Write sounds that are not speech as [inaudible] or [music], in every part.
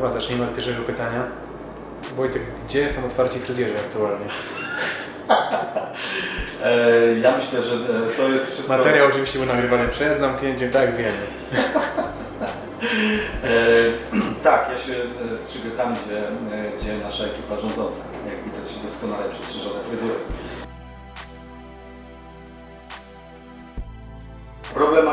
Dobra, zacznijmy od pierwszego pytania. Wojtek, gdzie są otwarci fryzjerzy aktualnie? [laughs] E, ja myślę, że e, to jest wszystko... Materiał oczywiście był nagrywany przed zamknięciem, tak wiemy. [laughs] E, [clears throat] tak, ja się e, strzygę tam, gdzie, e, gdzie nasza ekipa rządząca. Jak widać doskonale przystrzyżone fryzury.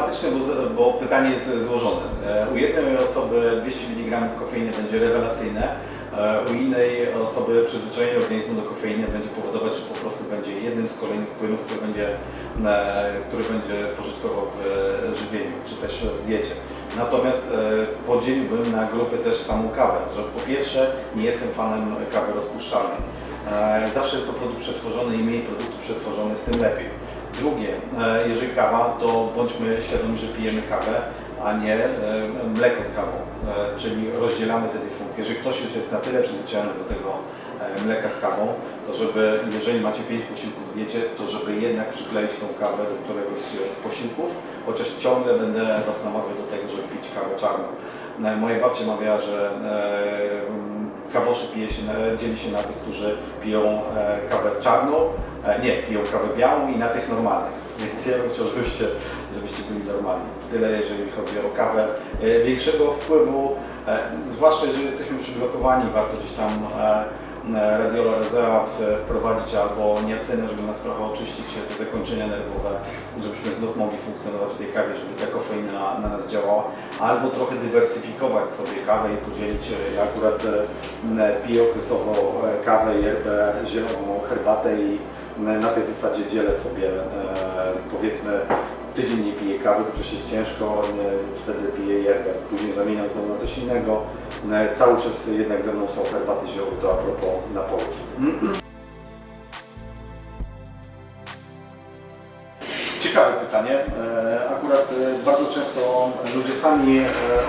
Problematyczne, bo, bo pytanie jest złożone. E, U jednej osoby 200 mg kofeiny będzie rewelacyjne, e, u innej osoby przyzwyczajenie organizmu do kofeiny będzie powodować, że po prostu będzie jednym z kolejnych płynów, który będzie, e, który będzie pożytkował w żywieniu, czy też w diecie. Natomiast podzieliłbym na grupy też samą kawę, że po pierwsze nie jestem fanem kawy rozpuszczalnej. Zawsze jest to produkt przetworzony, im mniej produktów przetworzonych, tym lepiej. Drugie, e, jeżeli kawa, to bądźmy świadomi, że pijemy kawę, a nie e, mleko z kawą, e, czyli rozdzielamy te dwie funkcje. Jeżeli ktoś już jest na tyle przyzwyczajony do tego mleka z kawą, to żeby, jeżeli macie 5 posiłków w diecie, to żeby jednak przykleić tą kawę do któregoś z posiłków, chociaż ciągle będę Was namawiał do tego, żeby pić kawę czarną. Moja babcia mawiała, że kawoszy pije się, dzieli się na tych, którzy piją kawę czarną, nie, piją kawę białą i na tych normalnych. Więc ja bym chciał, żebyście, żebyście byli normalni. Tyle jeżeli chodzi o kawę. E, Większego wpływu, e, zwłaszcza jeżeli jesteśmy przyblokowani, warto gdzieś tam e, e, radiola wprowadzić albo niacynę, żeby nas trochę oczyścić te zakończenia nerwowe, żebyśmy znów mogli funkcjonować w tej kawie, żeby ta kofeina na nas działała, albo trochę dywersyfikować sobie kawę i podzielić, e, ja akurat e, piję okresowo e, kawę, yerbę, zieloną herbatę i na tej zasadzie dzielę sobie e, powiedzmy tydzień nie piję kawy, bo przecież jest ciężko, wtedy piję yerbę, później zamieniam znowu na coś innego. E, Cały czas jednak ze mną są herbaty ziołowe, to a propos napojów. Ciekawe pytanie. E, Akurat bardzo często ludzie sami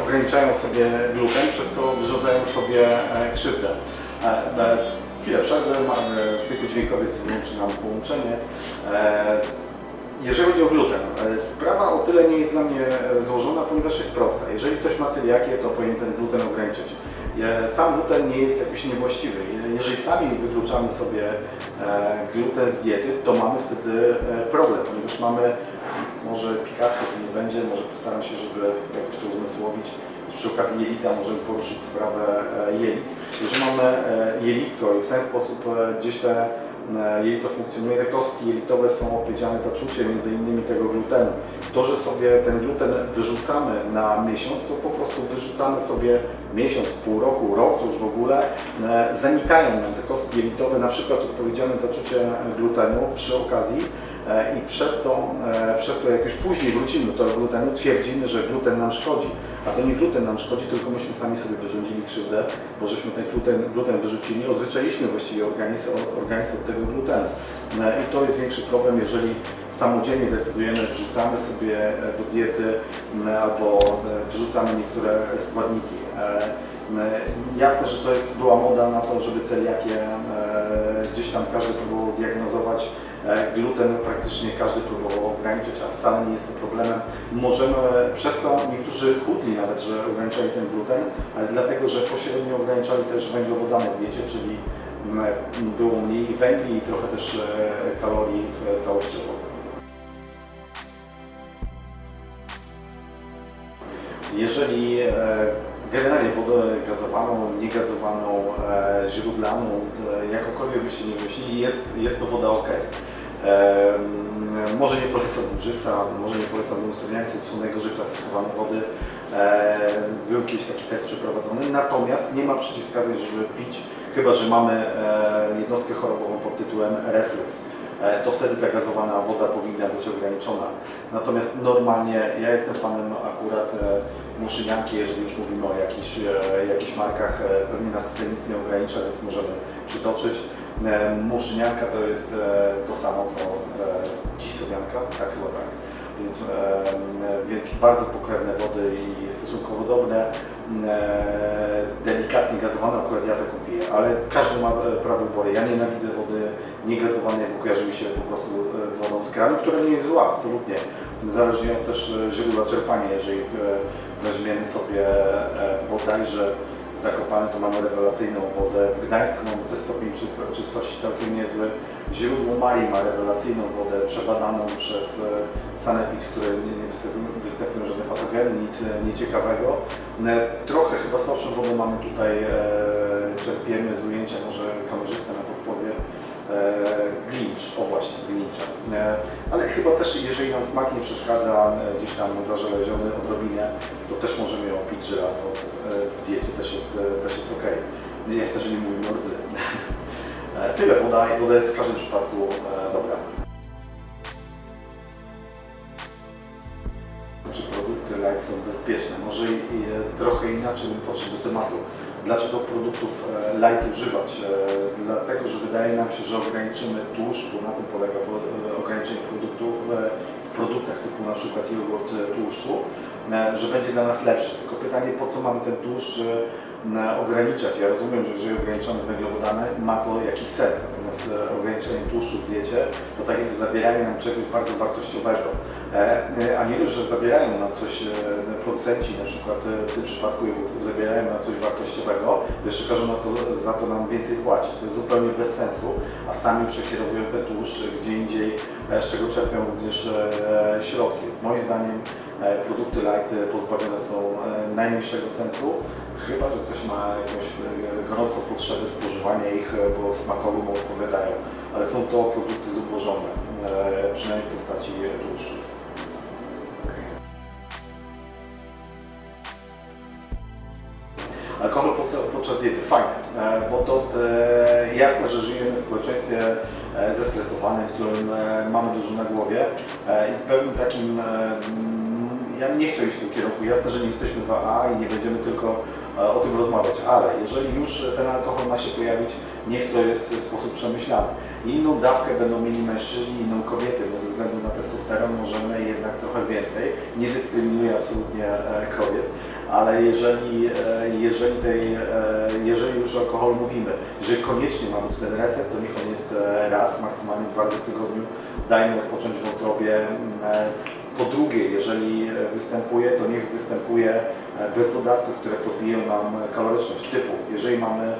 ograniczają sobie gluten, przez co wyrządzają sobie krzywdę. Chwilę przerwy, mamy tylko dźwiękowiec, włączy nam połączenie. E, Jeżeli chodzi o gluten, e, sprawa o tyle nie jest dla mnie złożona, ponieważ jest prosta. Jeżeli ktoś ma celiakię, to powinien ten gluten ograniczyć. E, Sam gluten nie jest jakiś niewłaściwy. Jeżeli sami wykluczamy sobie gluten z diety, to mamy wtedy problem, ponieważ mamy, może Picasso nie będzie, może postaram się, żeby jakoś to uzmysłowić. Przy okazji jelita możemy poruszyć sprawę e, jelit. Jeżeli mamy e, jelitko i w ten sposób e, gdzieś te jelito funkcjonuje, te kostki jelitowe są odpowiedzialne za czucie między innymi tego glutenu. To, że sobie ten gluten wyrzucamy na miesiąc, to po prostu wyrzucamy sobie miesiąc, pół roku, rok, już w ogóle zanikają nam te kostki jelitowe, na przykład odpowiedzialne za czucie glutenu przy okazji i przez to, e, przez to jak już później wrócimy do tego glutenu, twierdzimy, że gluten nam szkodzi. A to nie gluten nam szkodzi, tylko myśmy sami sobie wyrządzili krzywdę, bo żeśmy ten gluten, gluten wyrzucili, odzwyczailiśmy właściwie organizm, organizm od tego glutenu. E, I to jest większy problem, jeżeli samodzielnie decydujemy, wrzucamy sobie e, do diety albo e, wrzucamy niektóre składniki. E, Jasne, że to jest, była moda na to, żeby celiakię e, gdzieś tam każdy próbował diagnozować. E, Gluten praktycznie każdy próbował ograniczyć, a wcale nie jest to problemem. Możemy, przez to niektórzy chudli nawet, że ograniczali ten gluten, ale dlatego, że pośrednio ograniczali też węglowodany w diecie, czyli m, było mniej węgli i trochę też e, kalorii w całościowo. Jeżeli e, generalnie wodę gazowaną, niegazowaną, e, źródlaną, e, jakokolwiek byście nie myśleli, jest, jest to woda ok. E, może nie polecam żywca, może nie polecam ustawianki, są najgorzej klasyfikowane wody. E, był kiedyś taki test przeprowadzony, natomiast nie ma przeciwwskazań, żeby pić, chyba że mamy e, jednostkę chorobową pod tytułem reflux e, to wtedy ta gazowana woda powinna być ograniczona. Natomiast normalnie ja jestem fanem akurat e, muszynianki, jeżeli już mówimy o jakichś, e, jakichś markach, e, pewnie nas tutaj nic nie ogranicza, więc możemy przytoczyć. E, muszynianka to jest to samo co dzisowianka, tak chyba tak. Więc, więc bardzo pokrewne wody i stosunkowo dobre, e, delikatnie gazowane, akurat ja taką piję, ale każdy ma prawo wyboru. Ja nienawidzę wody niegazowanej, bo kojarzy mi się po prostu wodą z kranu, która nie jest zła, absolutnie. Zależnie od też źródła czerpania, jeżeli weźmiemy sobie e, bodajże Zakopane to mamy rewelacyjną wodę. W Gdańsku mamy też stopień czy- czystości całkiem niezły. Źródło Marii ma rewelacyjną wodę przebadaną przez e, sanepid, w której nie, nie występują, żadne patogeny, nic e, nieciekawego. Trochę chyba słabszą wodę mamy tutaj, czerpiemy z ujęcia, może kamerzysta na e, Glincz, o właśnie, z. E, ale chyba też, jeżeli nam smak nie przeszkadza, e, gdzieś tam zażeleziony odrobinie, to też możemy ją pić e, w diecie, też jest, też jest ok. Jest też, że nie mówimy o rdzy. Tyle, woda, woda jest w każdym przypadku dobra. Czy produkty light są bezpieczne? Może trochę inaczej bym podszedł do tematu. Dlaczego produktów e, light używać? E, Dlatego, że wydaje nam się, że ograniczymy tłuszcz, bo na tym polega po- e, ograniczenie produktów w produktach typu na przykład jogurt tłuszczu, że będzie dla nas lepszy. Tylko pytanie, po co mamy ten tłuszcz ograniczać? Ja rozumiem, że jeżeli ograniczamy węglowodany, ma to jakiś sens. Natomiast e, ograniczenie tłuszczu w diecie to tak jak zabieranie nam czegoś bardzo wartościowego. E, e, A nie dość, że zabierają nam coś producenci, na przykład w tym przypadku zabierają nam coś wartościowego, to jeszcze każą na to, za to nam więcej płacić, co jest zupełnie bez sensu, a sami przekierowują ten tłuszcz gdzie indziej, z czego czerpią również środki. Moim zdaniem e, produkty light e, pozbawione są e, najmniejszego sensu, chyba że ktoś ma jakąś gorącą potrzebę spożywania ich, bo smakowo mu odpowiadają, ale są to produkty zubożone, przynajmniej w postaci tłuszczów. Którym e, mamy dużo na głowie e, i pewnym takim, e, mm, ja nie chcę iść w tym kierunku, jasne, że nie jesteśmy 2A i nie będziemy tylko o tym rozmawiać, ale jeżeli już ten alkohol ma się pojawić, niech to jest w sposób przemyślany. Inną dawkę będą mieli mężczyźni, inną kobiety, bo ze względu na testosteron możemy jednak trochę więcej. Nie dyskryminuję absolutnie e, kobiet, ale jeżeli, e, jeżeli, tej, e, jeżeli już o alkoholu mówimy, jeżeli koniecznie mamy tu ten reset, to niech on jest raz, maksymalnie dwa razy w tygodniu. Dajmy odpocząć wątrobie. Po drugie, jeżeli występuje, to niech występuje bez dodatków, które podbiją nam kaloryczność. Typu, jeżeli mamy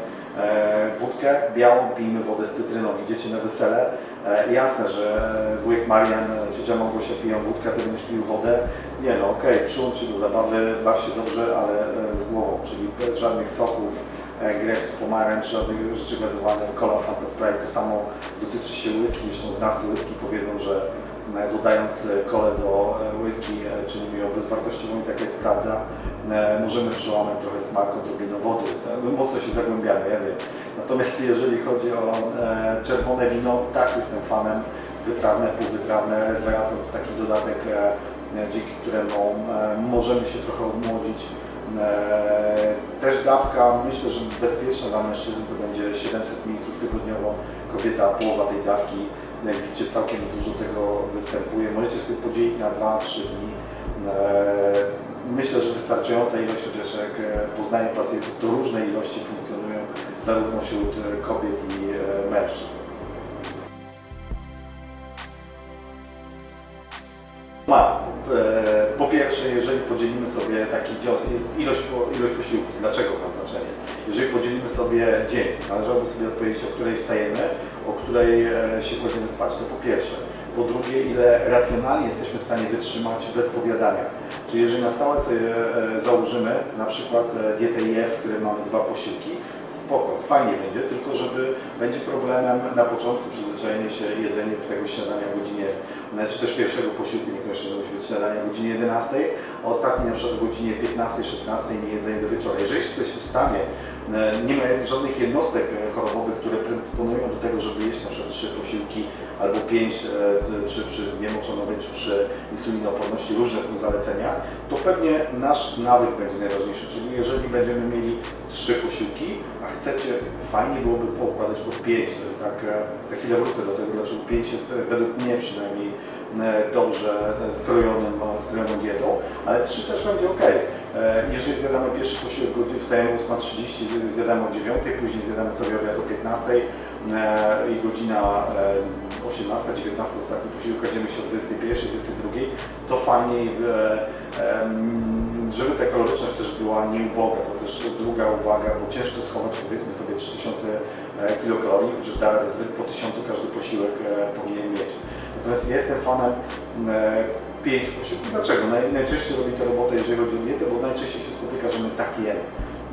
wódkę białą, pijmy wodę z cytryną, idziecie na wesele. E, jasne, że wujek Marian, ciocia Małgosia piją wódkę, ty będziesz pił wodę. Nie no, okej, przyłącz się do zabawy, baw się dobrze, ale e, z głową, czyli żadnych soków, e, grek, pomarańcz, żadnych rzeczy gazowanych, cola, Fanta to samo dotyczy się whisky, zresztą znawcy whisky powiedzą, że e, dodając e, kolę do e, whisky e, czynimy ją bezwartościową i taka jest prawda. E, Możemy przełamać trochę smak odrobiną wody, E, mocno się zagłębiamy, ja wiem. Natomiast jeżeli chodzi o e, czerwone wino, tak, jestem fanem, wytrawne, półwytrawne, resveratrol to taki dodatek, e, e, dzięki któremu e, możemy się trochę odmłodzić. E, Też dawka, myślę, że bezpieczna dla mężczyzn to będzie 700 ml tygodniowo, kobieta połowa tej dawki, jak widzicie całkiem dużo tego występuje, możecie sobie podzielić na 2-3 dni. E, Myślę, że wystarczająca ilość, jak e, poznaję pacjentów, to różne ilości funkcjonują zarówno wśród e, kobiet i mężczyzn. Ma. E, Po pierwsze, jeżeli podzielimy sobie taki ilość, ilość posiłków, dlaczego ma znaczenie? Jeżeli podzielimy sobie dzień, należałoby sobie odpowiedzieć, o której wstajemy, o której e, się kładziemy spać, to po pierwsze. Po drugie, ile racjonalnie jesteśmy w stanie wytrzymać bez podjadania. Czyli jeżeli na stałe sobie e, założymy na przykład dietę IF, w której mamy dwa posiłki, spoko, fajnie będzie, tylko żeby będzie problemem na początku przyzwyczajenie się jedzenie tego śniadania o godzinie, e, czy też pierwszego posiłku, niekoniecznie musi być śniadanie o godzinie 11, a ostatni na przykład o godzinie 15, 16 i nie jedzenie do wieczora. Jeżeli jesteś w stanie, nie ma żadnych jednostek e, chorobowych, które predysponują do tego, żeby jeść na przykład trzy posiłki albo pięć, e, czy przy niemoczonowej, czy przy insulinooporności, różne są zalecenia, to pewnie nasz nawyk będzie najważniejszy, czyli jeżeli będziemy mieli trzy posiłki, a chcecie, fajnie byłoby poukładać pod pięć, to jest tak, e, za chwilę wrócę do tego, dlaczego pięć jest e, według mnie przynajmniej e, dobrze e, skrojonym, e, skrojoną dietą, ale trzy też będzie ok. Jeżeli zjadamy pierwszy posiłek, godzin- wstajemy o 8.30, zjadamy o 9, później zjadamy sobie obiad o 15 e, i godzina e, 18, 19, ostatni posiłek, kładziemy się o 21, 22, to fajniej, e, em, żeby ta kaloryczność też była nieuboga. To też druga uwaga, bo ciężko schować powiedzmy sobie 3000 kilokalorii, chociaż da po 1000 każdy posiłek e, powinien mieć. Natomiast jestem fanem 5 posiłków. Dlaczego? Naj, najczęściej robi to robotę, jeżeli chodzi o dietę, bo najczęściej się spotyka, że my tak jemy.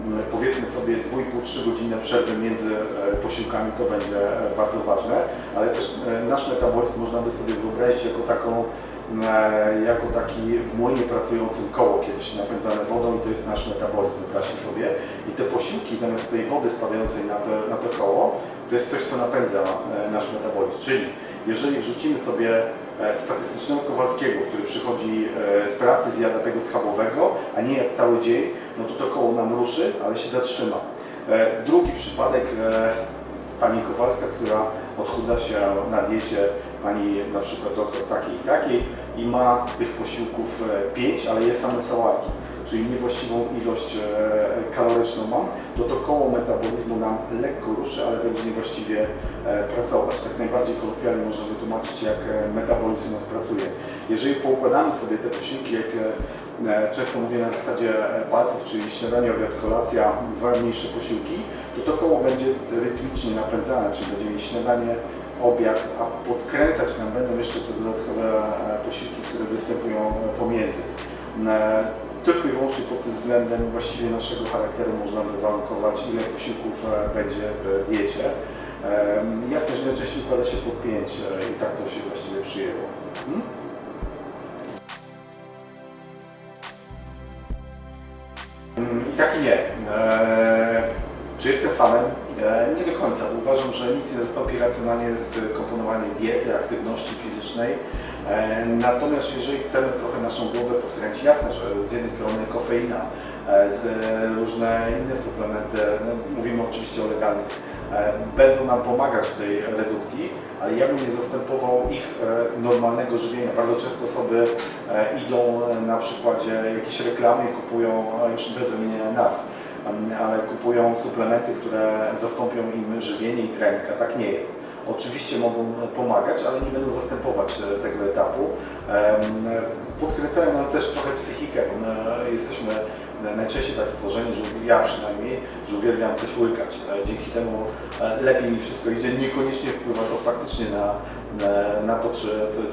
Mm, Powiedzmy sobie 2,5-3 godziny przerwy między e, posiłkami to będzie e, bardzo ważne, ale też e, nasz metabolizm można by sobie wyobrazić jako taką e, jako taki w młynie pracującym koło kiedyś napędzane wodą i to jest nasz metabolizm, wyobraźcie sobie. I te posiłki zamiast tej wody spadającej na to, na to koło, to jest coś, co napędza nasz metabolizm. Czyli jeżeli wrzucimy sobie statystycznego Kowalskiego, który przychodzi e, z pracy, zjada tego schabowego, a nie jak cały dzień, no to to koło nam ruszy, ale się zatrzyma. E, Drugi przypadek, e, pani Kowalska, która odchudza się na diecie pani na przykład doktor takiej i takiej i ma tych posiłków 5, ale je same sałatki, czyli niewłaściwą ilość e, kaloryczną mam, to to koło metabolizmu nam lekko ruszy, ale będzie niewłaściwie e, pracować. Tak najbardziej kolokwialnie można wytłumaczyć, jak e, metabolizm pracuje. Jeżeli poukładamy sobie te posiłki, jak często mówię na zasadzie palców, czyli śniadanie, obiad, kolacja, dwa mniejsze posiłki, to to koło będzie rytmicznie napędzane, czyli będziemy mieć śniadanie, obiad, a podkręcać nam będą jeszcze te dodatkowe posiłki, które występują pomiędzy. E, Tylko i wyłącznie pod tym względem właściwie naszego charakteru można by warunkować, ile posiłków e, będzie w diecie. E, Jasne, że najczęściej układa się pod 5 i tak to się właściwie przyjęło. Hmm? Mm, I tak i nie. Czy jestem fanem? Eee, nie do końca, bo uważam, że nic nie zastąpi racjonalnie komponowanej diety, aktywności fizycznej. Eee, natomiast jeżeli chcemy trochę naszą głowę podkręcić, jasne, że z jednej strony kofeina, e, e, różne inne suplementy, no, mówimy oczywiście o legalnych, e, będą nam pomagać w tej redukcji, ale ja bym nie zastępował ich e, normalnego żywienia. Bardzo często osoby e, idą e, na przykładzie jakiejś reklamy i kupują, już bez wymieniania nazw, ale kupują suplementy, które zastąpią im żywienie i a tak nie jest. Oczywiście mogą pomagać, ale nie będą zastępować e, tego etapu. Podkręcają nam też trochę psychikę, my jesteśmy e, najczęściej tak stworzeni, że ja przynajmniej, że uwielbiam coś łykać. E, Dzięki temu e, lepiej mi wszystko idzie. Niekoniecznie wpływa to faktycznie na, na to, czy,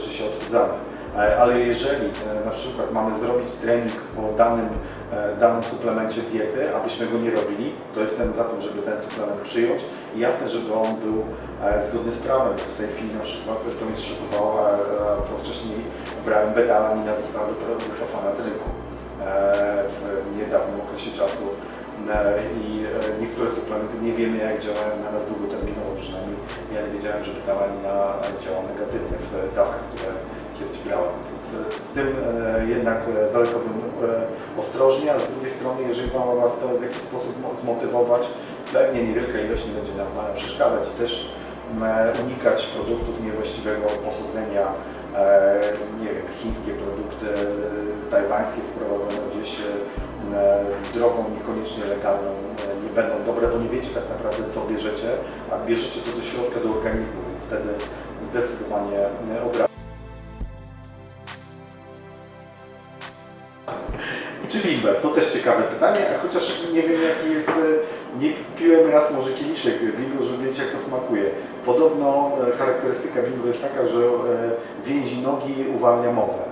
czy się odchudzamy. E, Ale jeżeli e, na przykład mamy zrobić trening po danym, e, danym suplemencie diety, abyśmy go nie robili, to jestem za tym, żeby ten suplement przyjąć. I jasne, żeby on był zgodny z prawem. W tej chwili na przykład, co mnie zszokowało, e, co wcześniej brałem beta-alanina została wycofana z rynku w niedawnym okresie czasu. I niektóre suplementy nie wiemy jak działają na nas długoterminowo, przynajmniej ja nie wiedziałem, że beta-alanina działa negatywnie w dawkach, z tym e, jednak e, zalecałbym e, ostrożnie, a z drugiej strony, jeżeli ma Was to w jakiś sposób mo- zmotywować, pewnie niewielka ilość nie będzie nam przeszkadzać i też unikać produktów niewłaściwego pochodzenia, nie wiem, chińskie produkty, tajwańskie sprowadzone gdzieś drogą niekoniecznie legalną nie będą dobre, bo nie wiecie tak naprawdę co bierzecie, a bierzecie to do środka, do organizmu, więc wtedy zdecydowanie e, a chociaż nie wiem jaki jest, e, nie piłem raz może kieliszek bimberu, żeby wiedzieć jak to smakuje. Podobno e, charakterystyka bimberu jest taka, że e, więzi nogi uwalnia mowę.